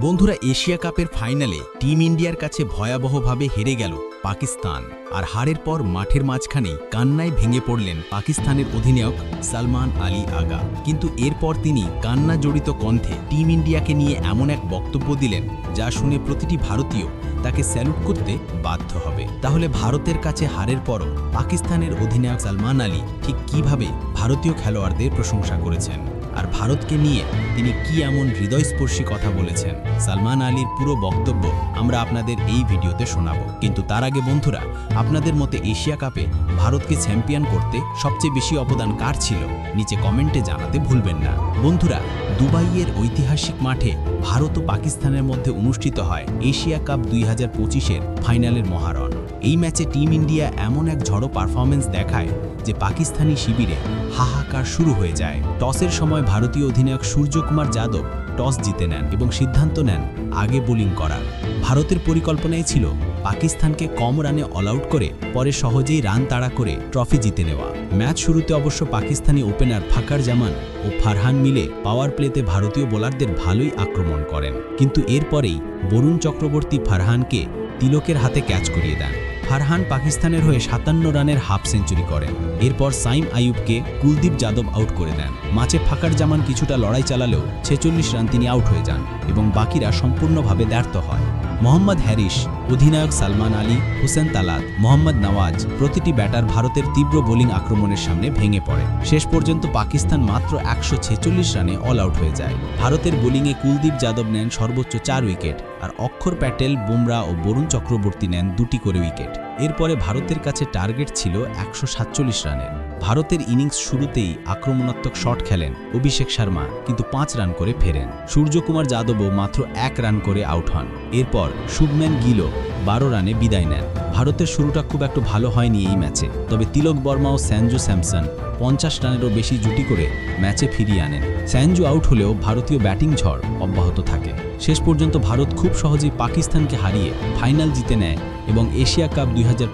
বন্ধুরা এশিয়া কাপের ফাইনালে টিম ইন্ডিয়ার কাছে ভয়াবহভাবে হেরে গেল পাকিস্তান। আর হারের পর মাঠের মাঝখানেই কান্নায় ভেঙে পড়লেন পাকিস্তানের অধিনায়ক সালমান আলী আগা। কিন্তু এরপর তিনি কান্না জড়িত কণ্ঠে টিম ইন্ডিয়াকে নিয়ে এমন এক বক্তব্য দিলেন যা শুনে প্রতিটি ভারতীয় তাকে স্যালুট করতে বাধ্য হবে। তাহলে ভারতের কাছে হারের পরও পাকিস্তানের অধিনায়ক সালমান আলী ঠিক কীভাবে ভারতীয় খেলোয়াড়দের প্রশংসা করেছেন? আর ভারতকে নিয়ে তিনি কি এমন হৃদয়স্পর্শী কথা বলেছেন? সালমান আলীর পুরো বক্তব্য আমরা আপনাদের এই ভিডিওতে শোনাবো। কিন্তু তার আগে বন্ধুরা, আপনাদের মতে এশিয়া কাপে ভারতকে চ্যাম্পিয়ন করতে সবচেয়ে বেশি অবদান কার ছিল? নিচে কমেন্টে জানাতে ভুলবেন না। বন্ধুরা দুবাইয়ের ঐতিহাসিক মাঠে ভারত ও পাকিস্তানের মধ্যে অনুষ্ঠিত হয় এশিয়া কাপ দুই হাজার পঁচিশের ফাইনালের মহারণ। এই ম্যাচে টিম ইন্ডিয়া এমন এক ঝড়ো পারফরমেন্স দেখায় যে পাকিস্তানি শিবিরে হাহাকার শুরু হয়ে যায়। টসের সময় ভারতীয় অধিনায়ক সূর্যকুমার যাদব টস জিতে নেন এবং সিদ্ধান্ত নেন আগে বোলিং করার। ভারতের পরিকল্পনাই ছিল পাকিস্তানকে কম রানে অল আউট করে, পরে সহজেই রান তাড়া করে ট্রফি জিতে নেওয়া। ম্যাচ শুরুতে অবশ্য পাকিস্তানি ওপেনার ফাকার জামান ও ফারহান মিলে পাওয়ার প্লেতে ভারতীয় বোলারদের ভালোই আক্রমণ করেন। কিন্তু এরপরেই বরুণ চক্রবর্তী ফারহানকে তিলকের হাতে ক্যাচ করিয়ে দেন। ফারহান পাকিস্তানের হয়ে সাতান্ন রানের হাফ সেঞ্চুরি করেন। এরপর সাইম আইয়ুবকে কুলদীপ যাদব আউট করে দেন। মাঝে ফাঁকার জামান কিছুটা লড়াই চালালেও ছেচল্লিশ রান তিনি আউট হয়ে যান এবং বাকিরা সম্পূর্ণভাবে ব্যর্থ হয়। মোহাম্মদ হ্যারিস অধিনায়ক সালমান আলী, হুসেন তালাত, মোহাম্মদ নওয়াজ প্রতিটি ব্যাটার ভারতের তীব্র বোলিং আক্রমণের সামনে ভেঙে পড়ে। শেষ পর্যন্ত পাকিস্তান মাত্র একশো ছেচল্লিশ রানে অল আউট হয়ে যায়। ভারতের বোলিংয়ে কুলদীপ যাদব নেন সর্বোচ্চ চার উইকেট, আর অক্ষর প্যাটেল, বুমরা ও বরুণ চক্রবর্তী নেন দুটি করে উইকেট। এরপরে ভারতের কাছে টার্গেট ছিল একশো সাতচল্লিশ রানের। ভারতের ইনিংস শুরুতেই আক্রমণাত্মক শট খেলেন অভিষেক শর্মা, কিন্তু পাঁচ রান করে ফেরেন। সূর্যকুমার যাদবও মাত্র এক রান করে আউট হন। এরপর শুভম্যান গিলো বারো রানে বিদায় নেন। ভারতের শুরুটা খুব একটু ভালো হয়নি এই ম্যাচে, তবে তিলক বর্মা ও স্যানজু স্যামসন পঞ্চাশ রানেরও বেশি জুটি করে ম্যাচে ফিরিয়ে আনেন। স্যানজু আউট হলেও ভারতীয় ব্যাটিং ঝড় অব্যাহত থাকে। শেষ পর্যন্ত ভারত খুব সহজেই পাকিস্তানকে হারিয়ে ফাইনাল জিতে নেয় এবং এশিয়া কাপ দুই হাজার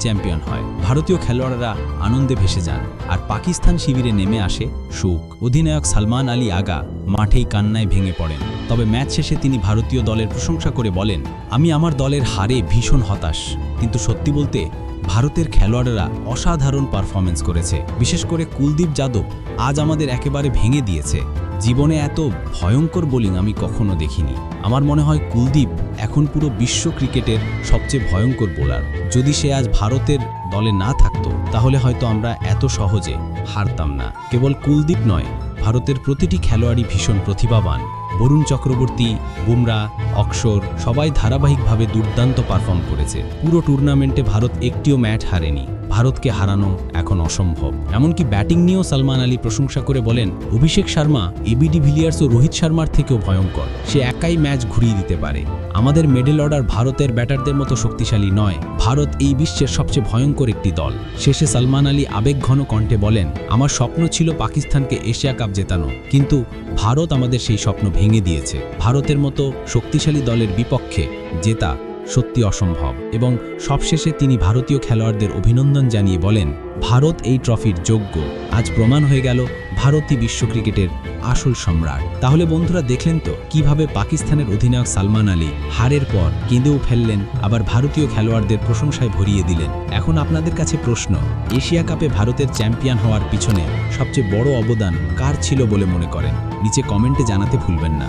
চ্যাম্পিয়ন হয়। ভারতীয় খেলোয়াড়রা আনন্দে ভেসে যান আর পাকিস্তান শিবিরে নেমে আসে সুখ অধিনায়ক সালমান আলী আগা মাঠেই কান্নায় ভেঙে পড়েন। তবে ম্যাচ শেষে তিনি ভারতীয় দলের প্রশংসা করে বলেন, আমি আমার দলের হারে ভীষণ হতাশ। কিন্তু সত্যি বলতে, ভারতের খেলোয়াড়রা অসাধারণ পারফরমেন্স করেছে। বিশেষ করে কুলদীপ যাদব আজ আমাদের একেবারে ভেঙে দিয়েছে। জীবনে এত ভয়ঙ্কর বোলিং আমি কখনো দেখিনি। আমার মনে হয় কুলদীপ এখন পুরো বিশ্ব ক্রিকেটের সবচেয়ে ভয়ঙ্কর বোলার যদি সে আজ ভারতের দলে না থাকতো, তাহলে হয়তো আমরা এত সহজে হারতাম না। কেবল কুলদীপ নয়, ভারতের প্রতিটি খেলোয়াড়ই ভীষণ প্রতিভাবান। বরুণ চক্রবর্তী, বুমরা অক্ষর সবাই ধারাবাহিকভাবে দুর্দান্ত পারফর্ম করেছে। পুরো টুর্নামেন্টে ভারত একটিও ম্যাচ হারেনি। ভারতকে হারানো এখন অসম্ভব। এমনকি ব্যাটিং নিয়েও সালমান আলী প্রশংসা করে বলেন, Abhishek Sharma A B D Villiers ও রোহিত শর্মার থেকেও ভয়ঙ্কর। সে একাই ম্যাচ ঘুরিয়ে দিতে পারে। আমাদের মেডেল অর্ডার ভারতের ব্যাটারদের মতো শক্তিশালী নয়। ভারত এই বিশ্বের সবচেয়ে ভয়ঙ্কর একটি দল। শেষে সালমান আলী আবেগঘন কণ্ঠে বলেন, আমার স্বপ্ন ছিল পাকিস্তানকে এশিয়া কাপ জেতানো, কিন্তু ভারত আমাদের সেই স্বপ্ন ভেঙে দিয়েছে। ভারতের মতো শক্তিশালী দলের বিপক্ষে জেতা সত্যি অসম্ভব এবং সবশেষে তিনি ভারতীয় খেলোয়াড়দের অভিনন্দন জানিয়ে বলেন, ভারত এই ট্রফির যোগ্য। আজ প্রমাণ হয়ে গেল ভারতই বিশ্ব ক্রিকেটের আসল সম্রাট। তাহলে বন্ধুরা দেখলেন তো কীভাবে পাকিস্তানের অধিনায়ক সালমান আলী হারের পর কেঁদেও ফেললেন, আবার ভারতীয় খেলোয়াড়দের প্রশংসায় ভরিয়ে দিলেন। এখন আপনাদের কাছে প্রশ্ন, এশিয়া কাপে ভারতের চ্যাম্পিয়ন হওয়ার পিছনে সবচেয়ে বড় অবদান কার ছিল বলে মনে করেন? নিচে কমেন্টে জানাতে ভুলবেন না।